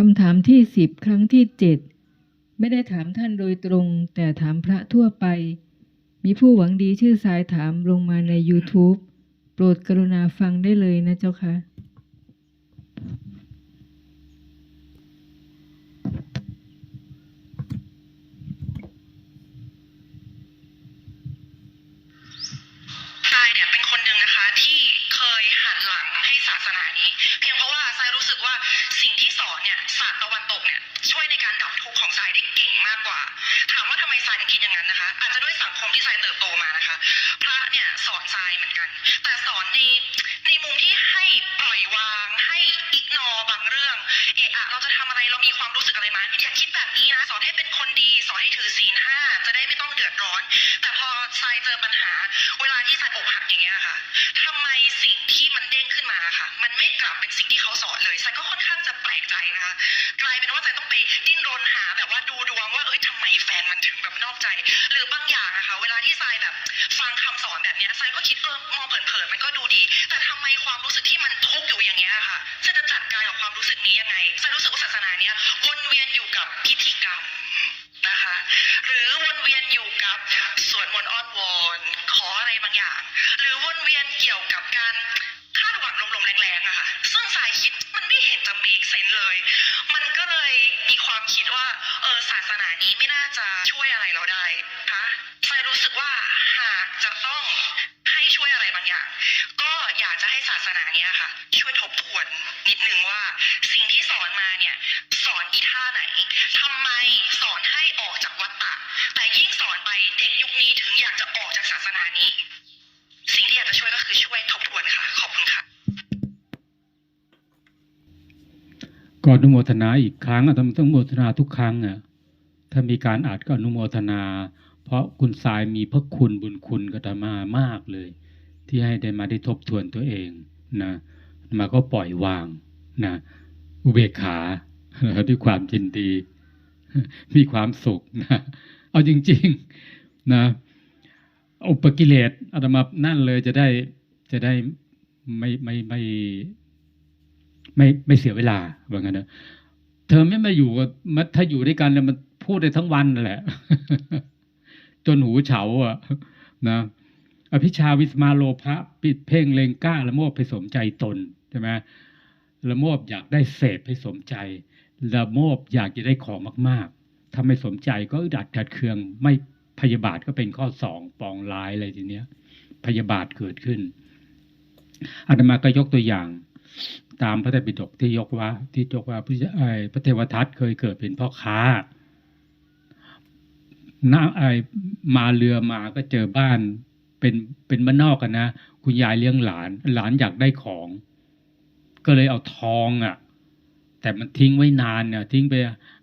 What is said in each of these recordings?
คำถามที่สิบครั้งที่เจ็ดไม่ได้ถามท่านโดยตรง แต่ถามพระทั่วไป มีผู้หวังดีชื่อสายถามลงมาใน YouTube โปรดกรุณาฟังได้เลยนะเจ้าค่ะ พระเนี่ยสอนทรายเหมือนกันแต่สอนใน จะต้องให้ช่วยอะไรบางอย่าง ก็อยากจะให้ศาสนาเนี้ยค่ะ ช่วยทบทวนนิดนึงว่า สิ่งที่สอนมาเนี่ย สอนอีท่าไหนทำไมสอนให้ออกจากวัฏฏะแต่ยิ่งสอนไปเด็กยุคนี้ถึงอยากจะออกจากศาสนานี้ สิ่งที่อยากจะช่วยก็คือช่วยทบทวนค่ะ ขอบคุณค่ะก็อนุโมทนาอีกครั้งอะทำต้องอนุโมทนาทุกครั้งอะถ้ามีการอ่านก็อนุโมทนา เพราะคุณสายมีพระคุณบุญคุณกับอาตมามากเลย ที่ให้ได้มาได้ทบทวนตัวเองนะมาก็ปล่อยวางนะอุเบกขาด้วยความยินดี มีความสุขนะเอาจริงๆนะอุปกิเลสอาตมานั่นเลยจะได้จะได้ไม่ไม่ไม่ไม่ไม่ไม่เสียเวลาว่างั้นนะเธอไม่มาอยู่กับมัถ้าอยู่ด้วยกันเนี่ยมันพูดได้ทั้งวันแหละ จนหูเฉาอะนะอภิชาวิสมาโลภะปิดเพ่งเลงกล้าละโมบไปสมใจตนใช่ไหมละโมบอยากได้เสพให้สมใจละโมบอยากจะได้ของมากๆถ้าไม่สมใจก็อึดัดขัดเคืองไม่พยาบาทก็เป็นข้อสองปองร้ายอะไรทีเนี้ย พยาบาทเกิดขึ้นอาตมาก็ยกตัวอย่าง ตามพระไตรปิฎกที่ยกว่าที่ยกว่าพระเทวทัตเคยเกิดเป็นพ่อค้า น้าไอมาเรือมาก็เจอบ้าน เป็นเป็นบ้านนอกกันนะ คุณยายเลี้ยงหลาน หลานอยากได้ของ ก็เลยเอาทองอะ แต่มันทิ้งไว้นานเนี่ยทิ้งไป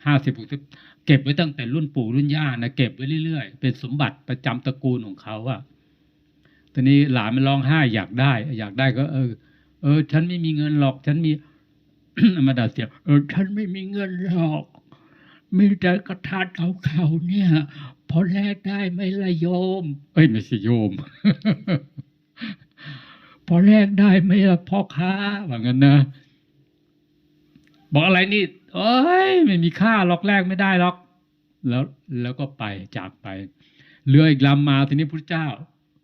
ห้าสิบหกสิบเก็บไว้ตั้งแต่รุ่นปู่รุ่นย่านะเก็บไว้เรื่อยๆ เป็นสมบัติประจำตระกูลของเขาอะตอนนี้หลานมันร้องไห้อยากได้ อยากได้ก็ เออ เออ ฉันไม่มีเงินหรอก ฉันมีมาดาเสียเออ ฉันไม่มีเงินหรอก มีแต่กระทาเขาๆเนี่ย พอแลกได้ไหม่ละโยม เอ้ยไม่ใช่โยมพอแลกได้ไหม่ละพ่อค้าว่างั้นนะ บอกอะไรนี่เอ้ยไม่มีค่าหรอกแลกไม่ได้หรอก แล้วแล้วก็ไปจากไปเรืออีกลำมาทีนี้พระเจ้า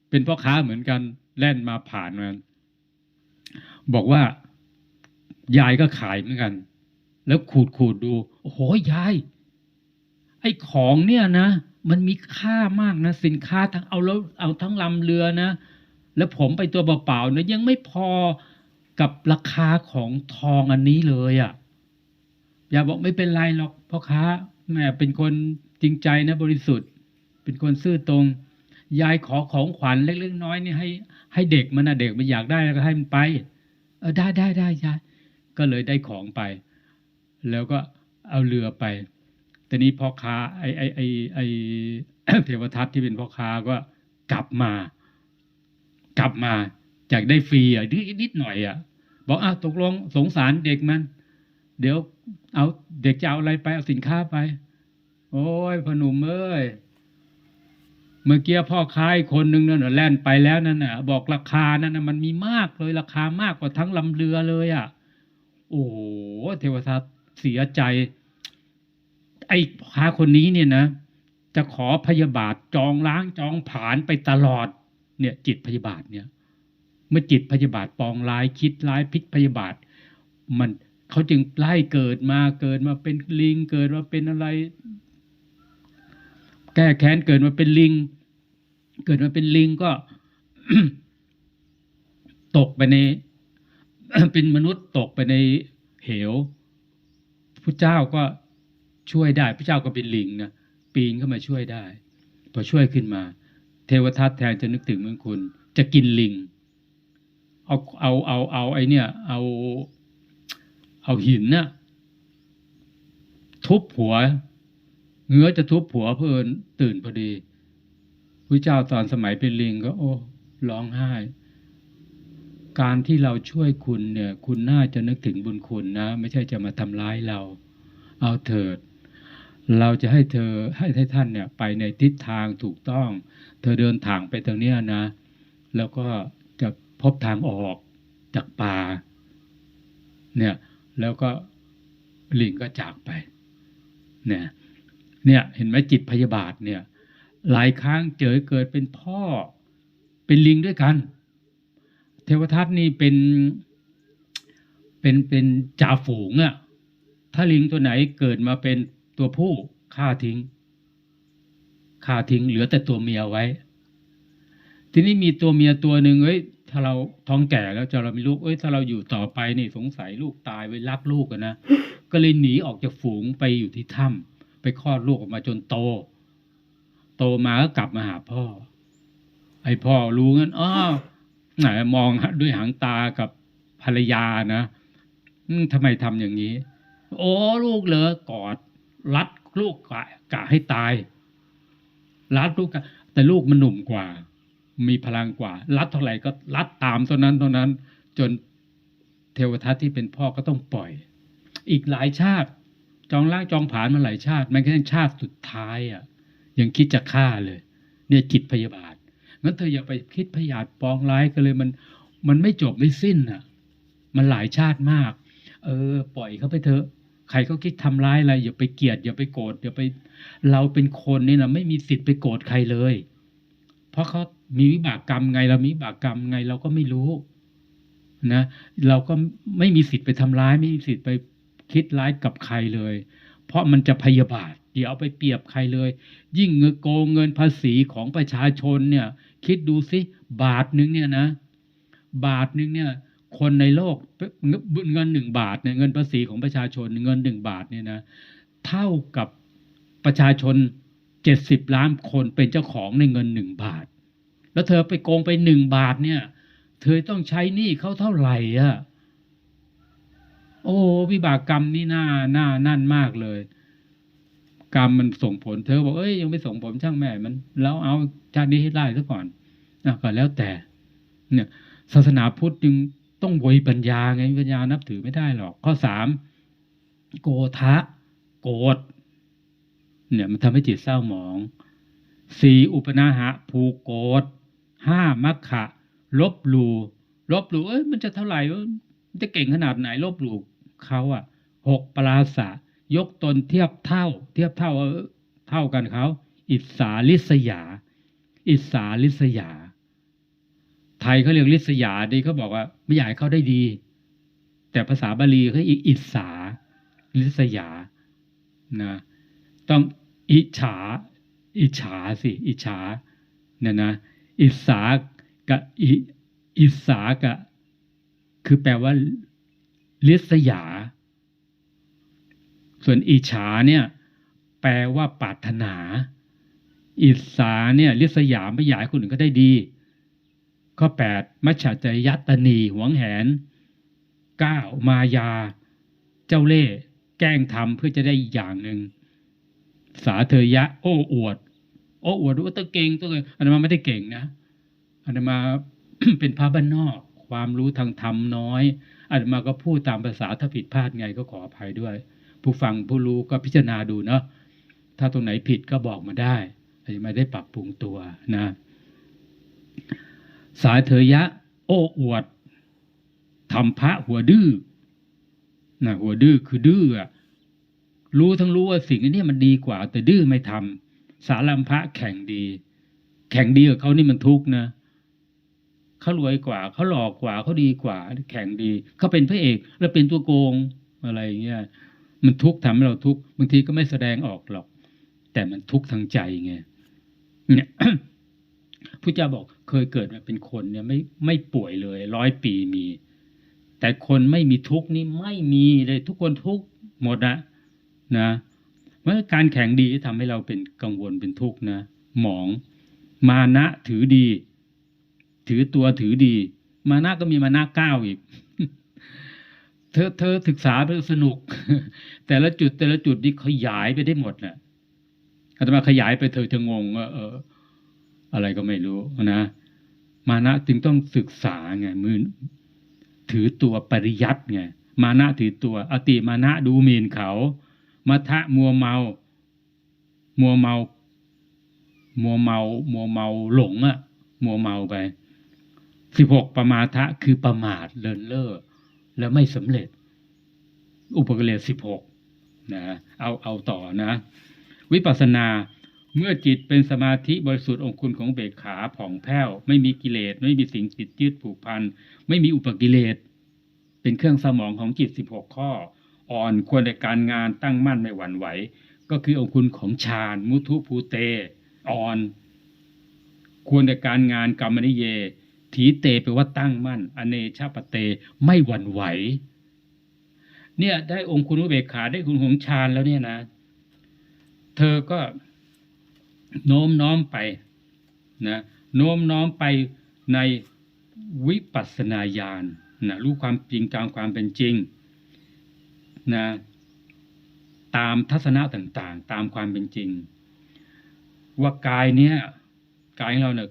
เป็นพ่อค้าเหมือนกันแล่นมาผ่านมันบอกว่ายายก็ขายเหมือนกัน แล้วขูดขูดดู โอ้โหยาย ไอ้ของเนี่ยนะ มันมีค่ามากนะ สินค้าทั้งเอาแล้วเอาทั้งลำเรือนะ แล้วผมไปตัวเปล่าๆนะยังไม่พอกับราคาของทองอันนี้เลยอะ่ะอย่าบอกไม่เป็นไรหรอกพ่อค้าแม่เป็นคนจริงใจนะบริสุทธิ์ เป็นคนซื่อตรง ยายขอของขวัญเล็กๆน้อยๆนี่ให้ ให้เด็กมันนะเด็กมันอยากได้แล้วก็ให้มันไป เออได้ได้ได้ยายก็เลยได้ของไป แล้วก็เอาเรือไป แต่นี้พ่อค้าไอ้ไอ้ไอ้ไอ้เทวทัตที่เป็นพ่อค้าก็กลับมา กลับมาจากได้ฟรีอะนิดนิดหน่อยอะบอกอะตกลงสงสารเด็กมัน เดี๋ยวเอาเด็กจะเอาอะไรไปเอาสินค้าไป โอ้ยพนุ่มเอ้ยเมื่อกี้พ่อค้าคนหนึ่งนั่นแล่นไปแล้วนั่นน่ะ บอกราคานั่นน่ะมันมีมากเลยราคามากกว่าทั้งลำเรือเลยอะ โอ้โหเทวทัตเสียใจ ไอ้พาคนนี้เนี่ยนะ จะขอพยาบาทจองล้างจองผาญไปตลอด เนี่ย จิตพยาบาทเนี่ย เมื่อจิตพยาบาทปองร้ายคิดร้ายพิษพยาบาท มันเขาจึงไล่เกิดมาเกิดมาเป็นลิงเกิดมาเป็นอะไร แก้แค้นเกิดมาเป็นลิง เกิดมาเป็นลิงก็ตกไปใน เป็นมนุษย์ตกไปในเหวพระเจ้าก็ ช่วยได้ พระเจ้าก็เป็นลิงนะปีนเข้ามาช่วยได้ พอช่วยขึ้นมา เทวทัตแทนจะนึกถึงเมืองคุณ จะกินลิง เอาเอาเอาเอาไอเนี่ย เอาเอาหินน่ะทุบหัวเงื้อจะทุบหัวเพื่อนตื่นพอดีพระเจ้าตอนสมัยเป็นลิงก็ โอ้ร้องไห้ การที่เราช่วยคุณเนี่ย คุณน่าจะนึกถึงบุญคุณนะ ไม่ใช่จะมาทำร้ายเรา เอาเถิด เราจะให้เธอให้ให้ท่านเนี่ยไปในทิศทางถูกต้อง เธอเดินทางไปตรงเนี้ยนะ แล้วก็จะพบทางออกจากป่า เนี่ย แล้วก็ลิงก็จากไป เนี่ย เนี่ยเห็นไหมจิตพยาบาทเนี่ย หลายครั้งเจอเกิดเป็นพ่อ เป็นลิงด้วยกัน เทวทัตนี่เป็น เป็นเป็นจ่าฝูงอะถ้าลิงตัวไหนเกิดมาเป็น ตัวผู้ฆ่าทิ้งฆ่าทิ้งเหลือแต่ตัวเมียไว้ ทีนี้มีตัวเมียตัวหนึ่งเอ้ย ถ้าเราท้องแก่แล้วจะเรามีลูกเอ้ย ถ้าเราอยู่ต่อไปนี่สงสัยลูกตายไว้รักลูกอะนะ ก็เลยหนีออกจากฝูงไปอยู่ที่ถ้ำไปคลอดลูกออกมาจนโต โตมาก็กลับมาหาพ่อ ไอ้พ่อรู้งั้นอ้อไหนมองด้วยหางตากับภรรยานะทำไมทำอย่างนี้ โอ้ลูกเหรอกอด รัดลูกกะกะให้ตาย รัดลูกกะแต่ลูกมันหนุ่มกว่า มีพลังกว่า รัดเท่าไหร่ก็รัดตามเท่านั้นเท่านั้น จนเทวทัตที่เป็นพ่อก็ต้องปล่อย อีกหลายชาติ จองล่างจองผานมาหลายชาติแม้กระทั่งชาติสุดท้ายอะ ยังคิดจะฆ่าเลย เนี่ยจิตพยาบาทงั้นเธออย่าไปคิดพยาธิปองร้ายกันเลยมันมันไม่จบไม่สิ้นอะ มันหลายชาติมาก เออ ปล่อยเขาไปเถอะ ใครเขาคิดทำร้ายอะไรอย่าไปเกลียดอย่าไปโกรธอย่าไป เราเป็นคนนี่นะไม่มีสิทธิ์ไปโกรธใครเลย เพราะเขามีวิบากกรรมไงเรามีวิบากกรรมไงเราก็ไม่รู้นะเราก็ไม่มีสิทธิ์ไปทำร้าย ไม่มีสิทธิ์ไปคิดร้ายกับใครเลย เพราะมันจะพยาบาทอย่าเอาไปเปรียบใครเลย ยิ่งเงินโกงเงินภาษีของประชาชนเนี่ย คิดดูสิบาทหนึ่งเนี่ยนะ บาทหนึ่งเนี่ย คนในโลกเงินหนึ่งบาทเนี่ยเงินภาษีของประชาชนเงินหนึ่งบาทเนี่ยนะเท่ากับประชาชนเจ็ดสิบล้านคนเป็นเจ้าของในเงินหนึ่งบาท แล้วเธอไปโกงไปหนึ่งบาทเนี่ย เธอต้องใช้หนี้เขาเท่าไหร่อะโอ้วิบากกรรมนี่น่าน่านั่นมากเลย กรรมมันส่งผลเธอบอกเอ้ยยังไม่ส่งผลช่างแม่มันแล้วเอาชาตินี้ให้ได้ซะก่อนนะก็แล้วแต่ เนี่ย ศาสนาพุทธจึง ต้องบวยปัญญาไงปัญญานับถือไม่ได้หรอก ข้อสามโกทะ โกรธเนี่ยมันทำให้จิตเศร้าหมองสี่อุปนาหะ ผูกโกรธห้ามัคคะลบหลู่ลบหลู่เอ้ยมันจะเท่าไหร่วะมันจะเก่งขนาดไหน ลบหลู่เขาอะหกปราศะยกตนเทียบเท่า เทียบเท่าเท่ากันเขาอิสาลิษยา อิสาลิษยา ไทยเขาเรียกลิษยาดีเขาบอกว่าไม่อยากให้เขาได้ดี แต่ภาษาบาลีเขาอีกอิสาลิษยานะต้องอิฉาอิฉาสิอิฉาเนี่ยนะอิสากับอิอิสากับคือแปลว่าลิษยา ส่วนอิฉาเนี่ยแปลว่าปรารถนา อิสาเนี่ยลิษยาไม่อยากให้คนอื่นก็ได้ดี ข้อแปดมัจฉาจยัตตนีหวงแหนเก้ามายา เจ้าเล่ห์แกล้งทำเพื่อจะได้อีกอย่างหนึ่ง สาเธยะ โอ้อวด โอ้อวดว่าตัวเก่งตัวเก่งอันนั้นมาไม่ได้เก่งนะอันนั้นมาเป็นพระบ้านนอก ความรู้ทางธรรมน้อยอันนั้นมาก็พูดตามภาษาถ้าผิดพลาดไงก็ขออภัยด้วย ผู้ฟังผู้รู้ก็พิจารณาดูเนาะถ้าตรงไหนผิดก็บอกมาได้อาจจะไม่ได้ปรับปรุงตัวนะ สายเถยะ โอ้อวดทำพระหัวดื้อนะหัวดื้อคือดื้อรู้ทั้งรู้ว่าสิ่งนี้มันดีกว่า แต่ดื้อไม่ทำสารัมภะแข่งดี แข่งดีกับเขานี่มันทุกข์นะเขารวยกว่าเขาหลอกกว่าเขาดีกว่า แข่งดีเขาเป็นพระเอกแล้วเป็นตัวโกงอะไรอย่างเงี้ยมันทุกข์ทำให้เราทุกข์บางทีก็ไม่แสดงออกหรอก แต่มันทุกข์ทางใจไงเนี่ยพระเจ้าบอก เคยเกิดมาเป็นคนเนี่ยไม่ไม่ป่วยเลยร้อยปีมี แต่คนไม่มีทุกนี่ไม่มีเลยทุกคนทุกหมดนะนะเพราะการแข่งดีทำให้เราเป็นกังวลเป็นทุกข์นะหมอง มานะถือดี ถือตัวถือดี มานะก็มีมานะก้าวอีกเธอเธอศึกษาไปสนุก แต่ละจุดแต่ละจุดนี่ขยายไปได้หมดนะอาตมาขยายไปเธอจะงงว่าเออ อะไรก็ไม่รู้นะ มานะจึงต้องศึกษาไงมือถือตัวปริยัติไงมานะถือตัว อติมานะดูหมิ่นเขามัทะมัวเมา มัวเมา มัวเมา มัวเมาหลงอะมัวเมาไปสิบหกประมาทะคือประมาทเลินเล่อแล้วไม่สำเร็จ อุปกเลสสิบหกนะเอาเอาต่อนะ วิปัสสนา เมื่อจิตเป็นสมาธิบริสุทธิ์องคุณของเบกขาผ่องแผ้ว ไม่มีกิเลส ไม่มีสิ่งติดยึดผูกพัน ไม่มีอุปกิเลส เป็นเครื่องสมองของจิต 16 ข้อ อ่อนควรในการงานตั้งมั่นไม่หวั่นไหว ก็คือองคุณของฌานมุทุภูเต อ่อน ควรในการงานกรรมนิเย ถีเตแปลว่าตั้งมั่น อเนชาปเตไม่หวั่นไหว เนี่ยได้องคุณอุเบกขาได้คุณของฌานแล้วเนี่ยนะ เธอก็ โน้มน้อมไปนะโน้มน้อมไปในวิปัสสนาญาณนะรู้ความจริงตามความเป็นจริงนะตามทัศนะต่างๆ ตามความเป็นจริง ว่ากายเนี้ยกายของเราเนี่ย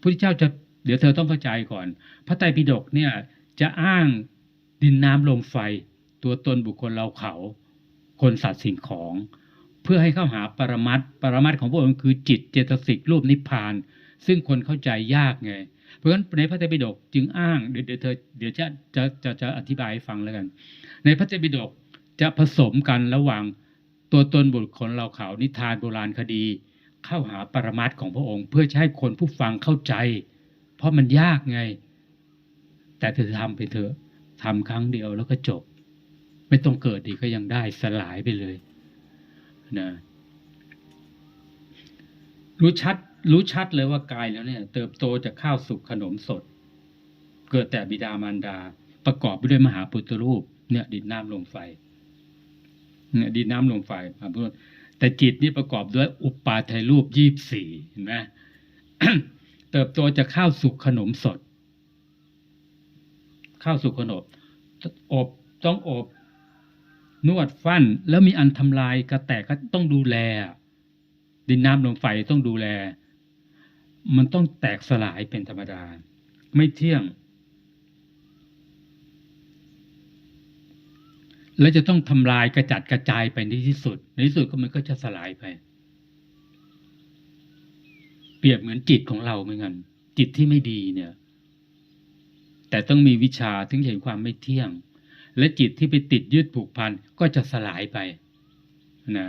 พระเจ้าจะเดี๋ยวเธอต้องเข้าใจก่อน พระไตรปิฎกเนี่ยจะอ้างดินน้ำลมไฟ ตัวตนบุคคลเราเขา คนสัตว์สิ่งของ เพื่อให้เข้าหาปรมัตปรมัตของพระองค์คือจิตเจตสิกรูปนิพพาน ซึ่งคนเข้าใจยากไง เพราะฉะนั้นในพระไตรปิฎกจึงอ้างเดี๋ยวเธอเดี๋ยวจะจะจะจะอธิบายให้ฟังแล้วกัน ในพระไตรปิฎกจะผสมกันระหว่างตัวตนบุคคลเราเขานิทานโบราณคดี เข้าหาปรมัตของพระองค์ เพื่อจะให้คนผู้ฟังเข้าใจ เพราะมันยากไง แต่เธอทำไปเถอะทำครั้งเดียวแล้วก็จบ ไม่ต้องเกิดดีกก็ยังได้สลายไปเลย นะรู้ชัดรู้ชัดเลยว่ากายแล้วเนี่ย เติบโตจากข้าวสุกขนมสด เกิดแต่บิดามารดา ประกอบไปด้วยมหาปุตตรูป เนี่ยดินน้ำลมไฟ เนี่ยดินน้ำลมไฟมหาปุตตรูปแต่จิตนี่ประกอบด้วยอุปาทัยรูปยี่บสี่เห็นไหมเติบโตจากข้าวสุกขนมสด ข้าวสุกขนมอบต้องอบ นวดฟันแล้วมีอันทำลายกระแตกก็ต้องดูแล ดินน้ำลมไฟต้องดูแล มันต้องแตกสลายเป็นธรรมดา ไม่เที่ยง แล้วจะต้องทำลายกระจัดกระจายไปในที่สุด ในที่สุดก็มันก็จะสลายไป เปรียบเหมือนจิตของเราเหมือนกันจิตที่ไม่ดีเนี่ย แต่ต้องมีวิชาถึงเห็นความไม่เที่ยง และจิตที่ไปติดยึดผูกพันก็จะสลายไปนะ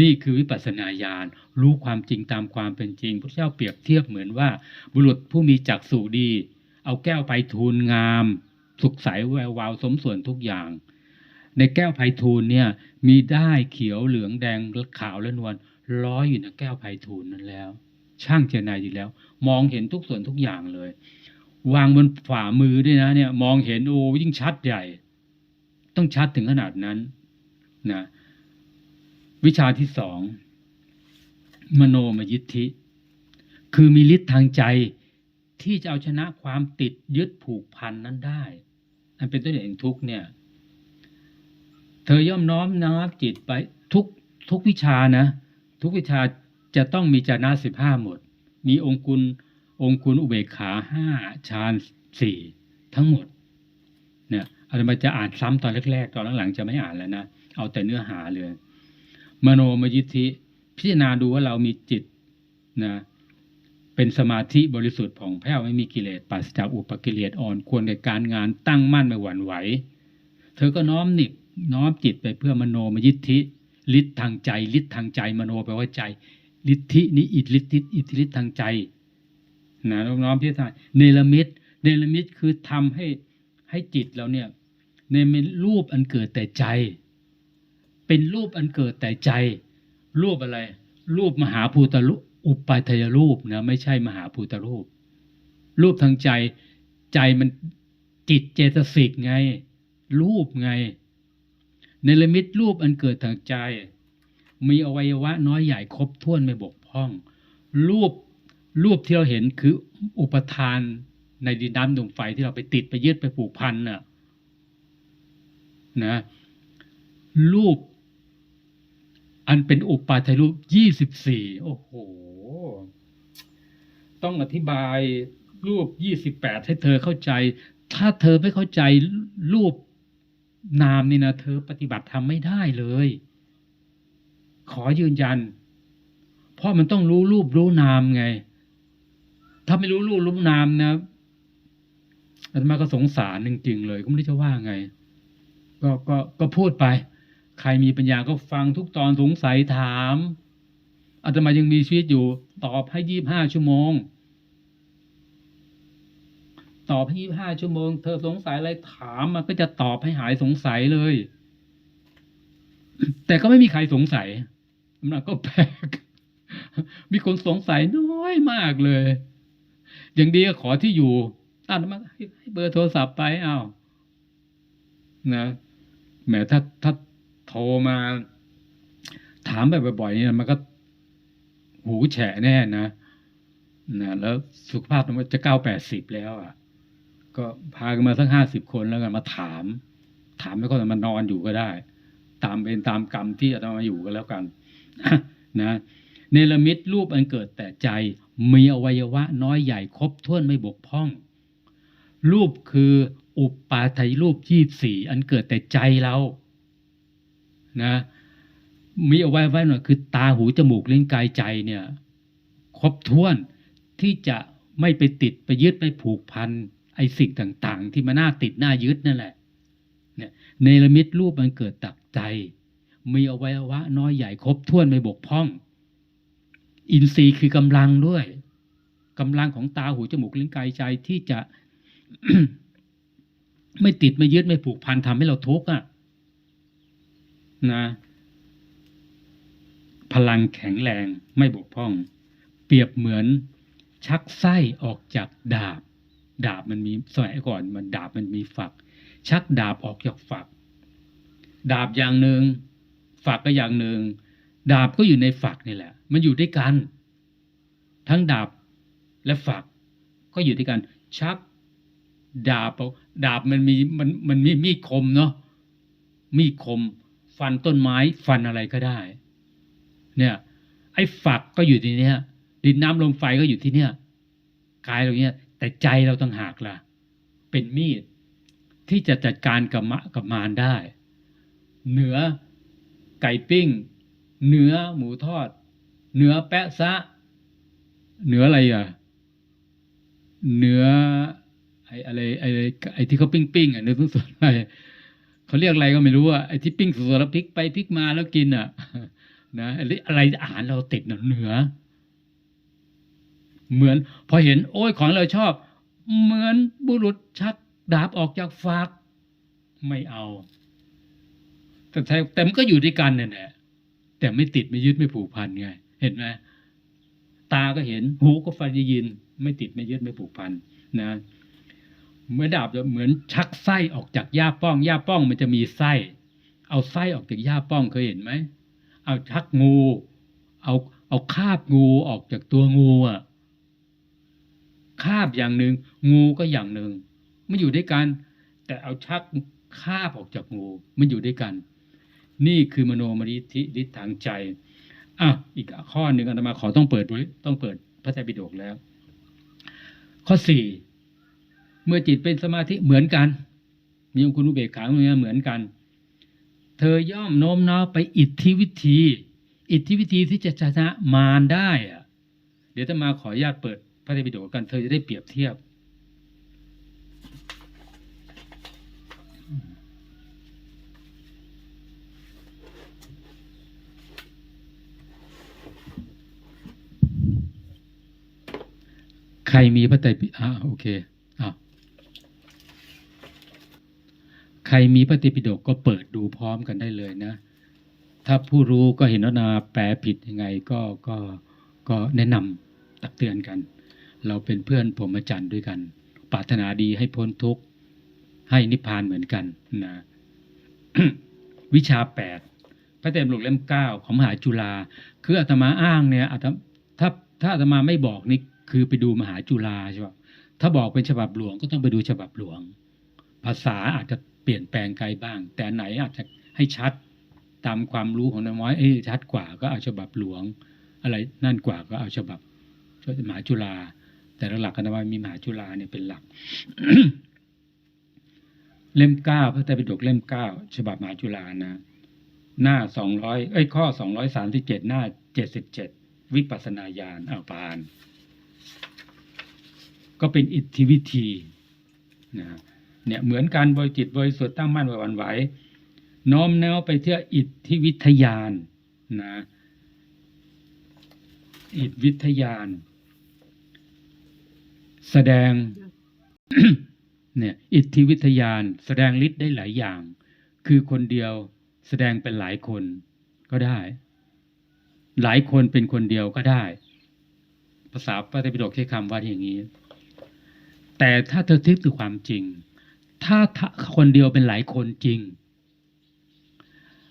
นี่คือวิปัสสนาญาณรู้ความจริงตามความเป็นจริง พระเจ้าเปรียบเทียบเหมือนว่า บุรุษผู้มีจักษุดี เอาแก้วไพทูลงาม สุขใสแวววาวสมส่วนทุกอย่าง ในแก้วไพทูลเนี่ยมีได้เขียวเหลืองแดงขาวและนวลร้อยอยู่ในแก้วไพทูลนั้นแล้ว ช่างเจนายดีแล้ว มองเห็นทุกส่วนทุกอย่างเลย วางบนฝ่ามือด้วยนะเนี่ยมองเห็นโอ้ยิ่งชัดใหญ่ ต้องชัดถึงขนาดนั้นนะวิชาที่สองมโนมยิทธิ คือมีฤทธิ์ทางใจที่จะเอาชนะความติดยึดผูกพันนั้นได้ อันเป็นต้นเหตุแห่งทุกเนี่ย เธอย่อมน้อมน้อมจิตไปทุกทุกวิชานะ ทุกวิชาจะต้องมีจานะสิบห้าหมด มีองคุลองคุลอุเบกขาห้าฌานสี่ทั้งหมดเนี่ย อาจจะจะอ่านซ้ำตอนแรกๆ ตอนหลังๆจะไม่อ่านแล้วนะ เอาแต่เนื้อหาเลย มโนมยิทธิ พิจารณาดูว่าเรามีจิตนะเป็นสมาธิบริสุทธิ์ผ่องแผ้วไม่มีกิเลสปราศจากอุปกิเลสอ่อนควรในการงานตั้งมั่นไม่หวั่นไหว เธอก็น้อมนิบน้อมจิตไปเพื่อมโนมยิทธิฤทธิ์ทางใจฤทธิ์ทางใจ มโนแปลว่าใจฤทธินี้อิทธิฤทธิอิทธิฤทธิ์ทางใจนะน้องๆพี่ทาเนรมิตเนรมิตคือทำให้ ให้จิตเราเนี่ยเนรมิตรูปอันเกิดแต่ใจ เป็นรูปอันเกิดแต่ใจ รูปอะไร รูปมหาภูตรูปอุปาทายรูปนะไม่ใช่มหาภูตรูป รูปทางใจใจมันจิตเจตสิกไง รูปไงเนรมิตรูปอันเกิดทางใจ มีอวัยวะน้อยใหญ่ครบถ้วนไม่บกพร่อง รูปรูปที่เราเห็นคืออุปทาน ในดินน้ำดวงไฟที่เราไปติดไปยึดไปผูกพันน่ะนะรูป อันเป็นอุปาทายรูปยี่สิบสี่โอ้โห ต้องอธิบายรูปยี่สิบแปดให้เธอเข้าใจ ถ้าเธอไม่เข้าใจรูปนามนี่นะเธอปฏิบัติทำไม่ได้เลย ขอยืนยัน เพราะมันต้องรู้รูปรู้นามไง ถ้าไม่รู้รูปรู้นามนะ อาตมาก็สงสารจริงๆเลย ก็ไม่รู้จะว่าไง ก็ก็ก็พูดไป ใครมีปัญญาก็ฟังทุกตอนสงสัยถามอาตมายังมีชีวิตอยู่ ตอบให้ยี่บห้าชั่วโมง ตอบให้ยี่บห้าชั่วโมง เธอสงสัยอะไรถามมันก็จะตอบให้หายสงสัยเลย แต่ก็ไม่มีใครสงสัยมันก็แปลกมีคนสงสัยน้อยมากเลย อย่างดีก็ขอที่อยู่ อ่านมาให้เบอร์โทรศัพท์ไปอ้าวนะแหมถ้าถ้าโทรมา ถามแบบบ่อยๆเนี่ยมันก็หูแฉะแน่นะนะแล้วสุขภาพมันจะเก้าแปดสิบแล้ว อะ ก็พากันมาสักห้าสิบคนแล้วกันมาถาม ถามไม่ก็มานอนอยู่ก็ได้ ตามเป็นตามกรรมที่อาตมาอยู่ก็แล้วกัน นะเนรมิตรูปอันเกิดแต่ใจ มีอวัยวะน้อยใหญ่ครบถ้วนไม่บกพร่อง รูปคืออุปปาทายรูปยี่สี่อันเกิดแต่ใจเรานะมีอวัยวะหน่อยคือตาหูจมูกลิ้นกายใจเนี่ยครบถ้วนที่จะไม่ไปติดไปยึดไปผูกพันไอ้สิ่งต่าง ๆ ที่มาน่าติดน่ายึดนั่นแหละเนี่ยเนรมิตรูปมันเกิดตักใจ มีอวัยวะน้อยใหญ่ครบถ้วนไม่บกพร่อง อินทรีย์คือกำลังด้วยกำลังของตาหูจมูกลิ้นกายใจที่จะ ไม่ติดไม่ยึดไม่ผูกพันทำให้เราทุกข์อะนะพลังแข็งแรงไม่บกพร่อง เปรียบเหมือนชักไส้ออกจากดาบ ดาบมันมีสมัยก่อนมันดาบมันมีฝัก ชักดาบออกจากฝัก ดาบอย่างหนึ่งฝักก็อย่างหนึ่งดาบก็อยู่ในฝักนี่แหละ มันอยู่ด้วยกัน ทั้งดาบและฝักก็อยู่ด้วยกัน ชัก ดาบดาบมันมีมันมันมีมีดคมเนาะมีดคม ฟันต้นไม้ฟันอะไรก็ได้ เนี่ย ไอ้ฝักก็อยู่ที่เนี้ยดินน้ำลมไฟก็อยู่ที่เนี่ยกายเราเนี้ย แต่ใจเราต่างหากล่ะ เป็นมีดที่จะจัดการกับมะกับมารได้ เหนือไก่ปิ้งเนื้อหมูทอดเนื้อแปะซะเนื้ออะไรอะเนื้อ ไอ้อะไรไอ้ไอ้ที่เขาปิ้งปิ้งอะเนื้อสดๆอะไรเขาเรียกอะไรก็ไม่รู้อะไอ้ที่ปิ้งสดๆแล้วพลิกไปพลิกมาแล้วกินอะนะอะไรอะไรอาหารเราติดน่ะเนื้อเหมือน พอเห็น โอ้ยของเราชอบ เหมือนบุรุษชักดาบออกจากฝักไม่เอาแต่แต่แต่มันก็อยู่ด้วยกันเนี่ยแหละแต่ไม่ติดไม่ยึดไม่ผูกพันไงเห็นไหมตาก็เห็น หูก็ฟังได้ยิน ไม่ติดไม่ยึดไม่ผูกพันนะ เมื่อดาบจะเหมือนชักไส้ออกจากหญ้าป้องหญ้าป้องมันจะมีไส้ เอาไส้ออกจากหญ้าป้องเคยเห็นไหมเอาชักงู เอาเอาคาบงูออกจากตัวงูอะคาบอย่างหนึ่งงูก็อย่างหนึ่งมันอยู่ด้วยกัน แต่เอาชักคาบออกจากงูมันอยู่ด้วยกัน นี่คือมโนมริธิฤทธิ์ทางใจอะอีกข้อหนึ่งอาตมาขอต้องเปิดดูต้องเปิดพระไตรปิฎกแล้ว ข้อสี่ เมื่อจิตเป็นสมาธิเหมือนกันมีองคุณอุเบกขาเหมือนกัน เธอย่อมโน้มน้าวไปอิทธิวิธี อิทธิวิธีที่จะชนะมารได้อะเดี๋ยวจะมาขออนุญาตเปิดพระไตรปิฎกกัน เธอจะได้เปรียบเทียบ ใครมีพระไตรปิฎกโอเค ใครมีพระตรปิฎกก็เปิดดูพร้อมกันได้เลยนะ ถ้าผู้รู้ก็เห็นว่านาแปลผิดยังไงก็ก็ก็แนะนำตักเตือนกัน เราเป็นเพื่อนผมอาจารย์ด้วยกัน ปรารถนาดีให้พ้นทุกข์ ให้นิพพานเหมือนกันนะวิชาแปดพระเต็มหลวงเล่มเก้าของมหาจุฬาคืออาตมาอ้างเนี่ยอาตมาถ้าถ้าอาตมาไม่บอกนี่คือไปดูมหาจุฬาใช่ป่ะถ้าบอกเป็นฉบับหลวงก็ต้องไปดูฉบับหลวง ภาษาอาจจะ เปลี่ยนแปลงไกลบ้าง แต่ไหนอาจจะให้ชัดตามความรู้ของน้อยเอ้ยชัดกว่าก็เอาฉบับหลวง อะไรนั่นกว่าก็เอาฉบับมหาจุฬาแต่หลักๆกันว่ามีมหาจุฬาเนี่ยเป็นหลัก เล่มเก้าพระไตรปิฎกเล่มเก้าฉบับมหาจุฬานะ หน้าสองร้อยเอ้ยข้อสองร้อยสามสิบเจ็ดหน้าเจ็ดสิบเจ็ดวิปัสนาญาณอาปาน ก็เป็นอิทธิวิธีนะ เนี่ยเหมือนการบริจิตบริสุทธิ์ตั้งมั่นไว้วันไหวน้อมแนวไปเที่ยวอิทธิวิทยานนะอิทธิวิทยาน แสดงเนี่ยอิทธิวิทยาน แสดงฤทธิ์ได้หลายอย่าง คือคนเดียวแสดงเป็นหลายคนก็ได้ หลายคนเป็นคนเดียวก็ได้ ภาษาพระไตรปิฎกใช้คำว่าอย่างนี้ แต่ถ้าเธอทึกถึงความจริง ถ้าคนเดียวเป็นหลายคนจริง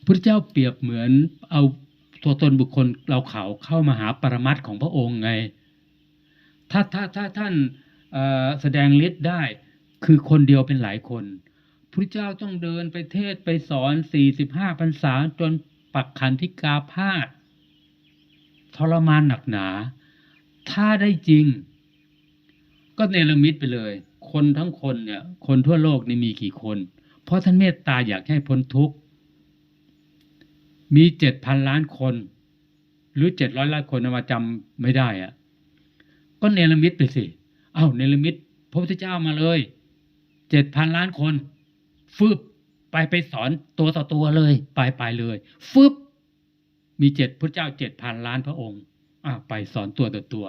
พระเจ้าเปรียบเหมือนเอาตัวตนบุคคลเราเขาเข้ามาหาปรมัตถ์ของพระองค์ไง ถ้าถ้าถ้าท่านแสดงฤทธิ์ได้คือคนเดียวเป็นหลายคนพระเจ้าต้องเดินไปเทศไปสอนสี่สิบห้าพรรษาจนปักขันธิกาพาธทรมานหนักหนา ถ้าได้จริง ก็เนรมิตไปเลย คนทั้งคนเนี่ย คนทั่วโลกนี่มีกี่คน เพราะท่านเมตตาอยากให้พ้นทุกข์ มีเจ็ดพันล้านคน หรือเจ็ดร้อยล้านคนมาจำไม่ได้อะก็เนรมิตไปสิ เอ้าเนรมิตพระพุทธเจ้ามาเลยเจ็ดพันล้านคนฟึบไปไปสอนตัวต่อตัวเลย ไปไปเลยฟึบมีเจ็ดพระเจ้าเจ็ดพันล้านพระองค์อ่าไปสอนตัวต่อตัว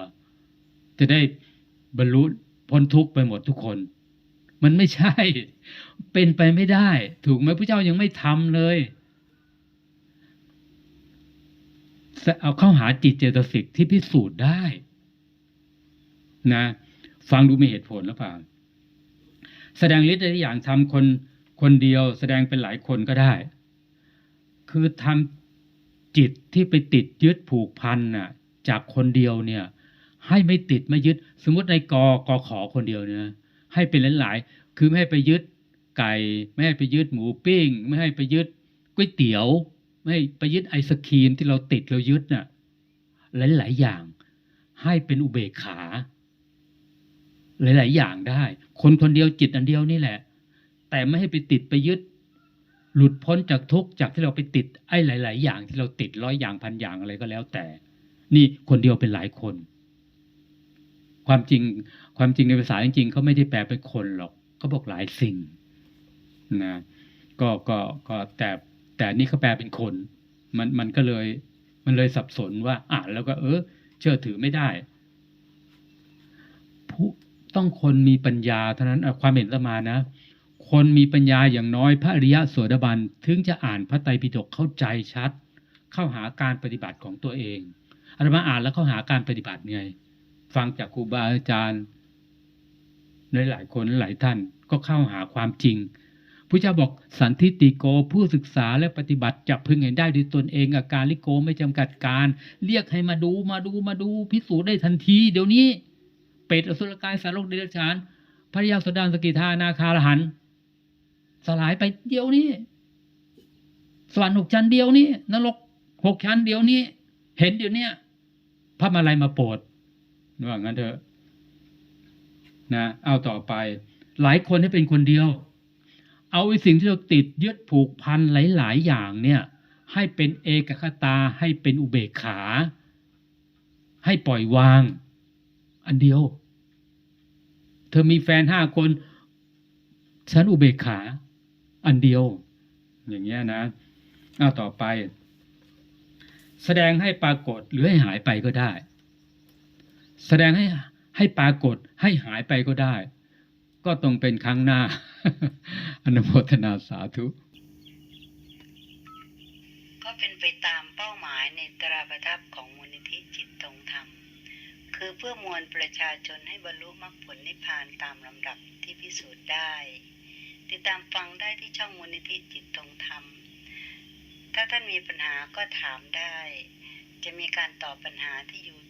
จะได้บรรลุ พ้นทุกข์ไปหมดทุกคน มันไม่ใช่ เป็นไปไม่ได้ ถูกไหมพระเจ้ายังไม่ทำเลยเอาเข้าหาจิตเจตสิกที่พิสูจน์ได้ นะ ฟังดูมีเหตุผลหรือเปล่า แสดงฤทธิ์ได้อย่างทำคนคนเดียว แสดงเป็นหลายคนก็ได้ คือทำจิตที่ไปติดยึดผูกพันน่ะ จากคนเดียวเนี่ย ให้ไม่ติดไม่ยึด สมมติในกอกอขอคนเดียวเนี่ยให้เป็นหลายๆ คือไม่ให้ไปยึดไก่ ไม่ให้ไปยึดหมูปิ้ง ไม่ให้ไปยึดก๋วยเตี๋ยว ไม่ให้ไปยึดไอศครีมที่เราติดเรายึดน่ะหลายๆอย่าง ให้เป็นอุเบกขา หลาย ๆ อย่างได้ คนคนเดียวจิตอันเดียวนี่แหละ แต่ไม่ให้ไปติดไปยึด หลุดพ้นจากทุกจากที่เราไปติดไอ้หลาย ๆ อย่างที่เราติดร้อยอย่างพันอย่างอะไรก็แล้วแต่ นี่คนเดียวเป็นหลายคน ความจริง ความจริงในภาษาจริงๆเขาไม่ได้แปลเป็นคนหรอกเขาบอกหลายสิ่งนะก็ก็ก็แต่แต่นี่เขาแปลเป็นคน มันมันก็เลย มันเลยสับสนว่าอ่านแล้วก็ เออ เชื่อถือไม่ได้ผู้ต้องคนมีปัญญาเท่านั้นความเห็นละมานะ คนมีปัญญาอย่างน้อยพระอริยะโสดาบันถึงจะอ่านพระไตรปิฎกเข้าใจชัด เข้าหาการปฏิบัติของตัวเองอาตมาอ่านแล้วเข้าหาการปฏิบัติไง ฟังจากครูบาอาจารย์หลายๆคนหลายท่านก็เข้าหาความจริงพระเจ้าบอกสันทิติโกผู้ศึกษาและปฏิบัติจะพึงเห็นได้ด้วยตนเองอาการลิโกไม่จำกัดการ เรียกให้มาดูมาดูมาดูพิสูจน์ได้ทันที เดี๋ยวนี้เป็ดอสุรกายสารโลกเดรัจฉานพระยาสดานสกิทานาคาลหัน สลายไปเดียวนี้ สวรรค์หกชั้นเดียวนี้นรกหกชั้นเดียวนี้ เห็นเดี๋ยวนี้พระมาลัยมาโปรด ว่างั้นเถอะนะเอาต่อไป หลายคนให้เป็นคนเดียว เอาไอ้สิ่งที่เราติดยึดผูกพันหลาย ๆ อย่างเนี่ย ให้เป็นเอกคตาให้เป็นอุเบกขา ให้ปล่อยวาง อันเดียว เธอมีแฟนห้าคน ฉันอุเบกขา อันเดียว อย่างเงี้ยนะเอาต่อไป แสดงให้ปรากฏหรือให้หายไปก็ได้ แสดงให้ให้ปรากฏให้หายไปก็ได้ ก็ต้องเป็นครั้งหน้า อนุโมทนาสาธุ ก็เป็นไปตามเป้าหมายในตราประทับของมูลนิธิจิตตรงธรรม คือเพื่อมวลประชาชนให้บรรลุมรรคผลนิพพานตามลำดับที่พิสูจน์ได้ ติดตามฟังได้ที่ช่องมูลนิธิจิตตรงธรรม ถ้าท่านมีปัญหาก็ถามได้ จะมีการตอบปัญหาที่ YouTube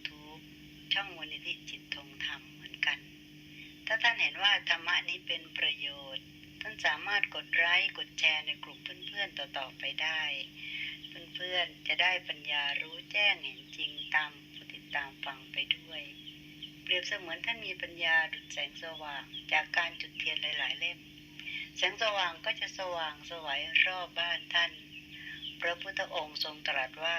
ช่องมูลนิธิจิตตรงธรรมเหมือนกัน ถ้าท่านเห็นว่าธรรมะนี้เป็นประโยชน์ ท่านสามารถกดไลค์กดแชร์ในกลุ่มเพื่อนๆต่อๆไปได้ เพื่อนๆจะได้ปัญญารู้แจ้งเห็นจริงตามผู้ติดตามฟังไปด้วย เปรียบเสมือนท่านมีปัญญาดุจแสงสว่างจากการจุดเทียนหลายๆเล่ม แสงสว่างก็จะสว่างสวัยรอบบ้านท่าน พระพุทธองค์ทรงตรัสว่า